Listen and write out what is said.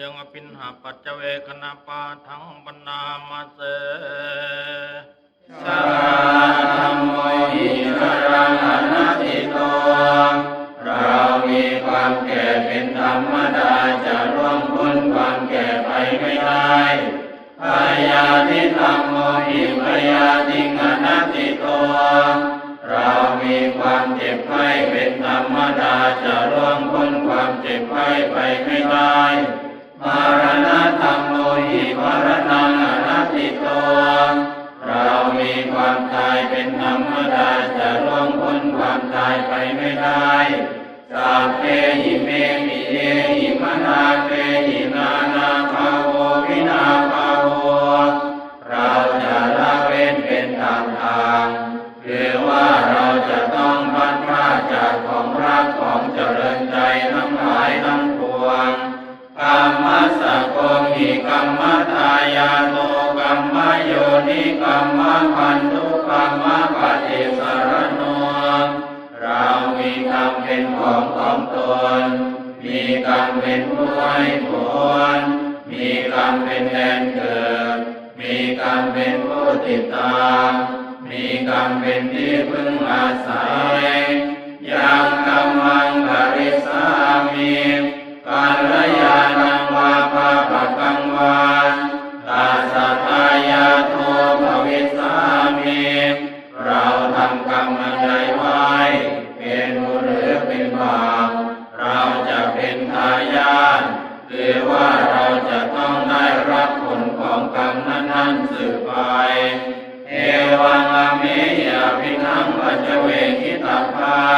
ยังอภินหาปัจเจเวคณปาทังบรรณามาเสสาธรรมโมหิรรังอนัตติโตเรามีความแก่เป็นธรรมดาจะร่วงพ้นความแก่ไปไม่ได้ ความตายเป็นธรรมดาจะล่วงพ้นความตายไปไม่ได้สัพเพหิเมมิเยหิมนาเตหินานาภาโววินาภาโวเราจะละเว้นเป็นทางทางคือว่าเราจะต้องพัดพาจากของรักของเจริญใจทั้งหลายทั้งปวงกรรมสะโกมิกรรมทายา โยนิกรรมพันธุกรรมปฏิสารโนเรามีกรรมเป็นของของตน มีกรรมเป็นผู้ให้ผลมีกรรมเป็นแดนเกิด มีกรรมเป็นผู้ติดตาม มีกรรมเป็นที่พึ่งอาศัยยังกรรม เอวังอเมยะพินังปัจเจเวคิตา